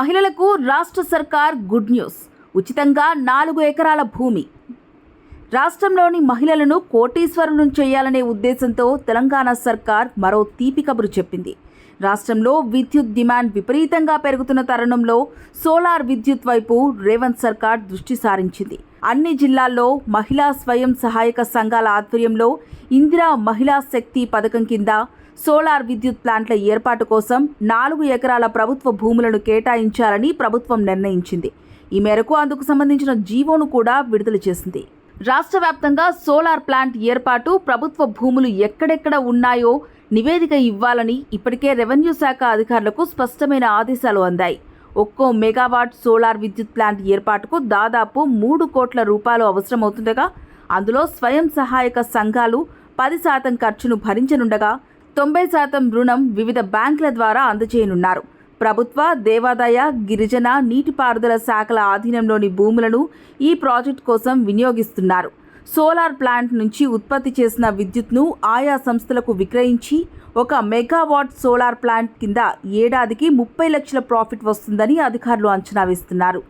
మహిళలకు రాష్ట్ర సర్కార్ గుడ్ న్యూస్. ఉచితంగా నాలుగు ఎకరాల భూమి. రాష్ట్రంలోని మహిళలను కోటీశ్వరులను చేయాలనే ఉద్దేశంతో తెలంగాణ సర్కార్ మరో తీపి కబురు చెప్పింది. రాష్ట్రంలో విద్యుత్ డిమాండ్ విపరీతంగా పెరుగుతున్న తరుణంలో సోలార్ విద్యుత్ వైపు రేవంత్ సర్కార్ దృష్టి సారించింది. అన్ని జిల్లాల్లో మహిళా స్వయం సహాయక సంఘాల ఆధ్వర్యంలో ఇందిరా మహిళా శక్తి పథకం కింద సోలార్ విద్యుత్ ప్లాంట్ల ఏర్పాటు కోసం నాలుగు ఎకరాల ప్రభుత్వ భూములను కేటాయించాలని ప్రభుత్వం నిర్ణయించింది. ఈ మేరకు అందుకు సంబంధించిన జీవోను కూడా విడుదల చేసింది. రాష్ట్ర వ్యాప్తంగా సోలార్ ప్లాంట్ ఏర్పాటు ప్రభుత్వ భూములు ఎక్కడెక్కడ ఉన్నాయో నివేదిక ఇవ్వాలని ఇప్పటికే రెవెన్యూ శాఖ అధికారులకు స్పష్టమైన ఆదేశాలు అందాయి. ఒక్కో మెగావాట్ సోలార్ విద్యుత్ ప్లాంట్ ఏర్పాటుకు దాదాపు మూడు కోట్ల రూపాయలు అవసరమవుతుండగా అందులో స్వయం సహాయక సంఘాలు పది శాతం ఖర్చును భరించనుండగా తొంభై శాతం రుణం వివిధ బ్యాంకుల ద్వారా అందజేయనున్నారు. ప్రభుత్వ దేవాదాయ గిరిజన నీటిపారుదల శాఖల ఆధీనంలోని భూములను ఈ ప్రాజెక్ట్ కోసం వినియోగిస్తున్నారు. సోలార్ ప్లాంట్ నుంచి ఉత్పత్తి చేసిన విద్యుత్ను ఆయా సంస్థలకు విక్రయించి ఒక మెగావాట్ సోలార్ ప్లాంట్ కింద ఏడాదికి ముప్పై లక్షల ప్రాఫిట్ వస్తుందని అధికారులు అంచనా వేస్తున్నారు.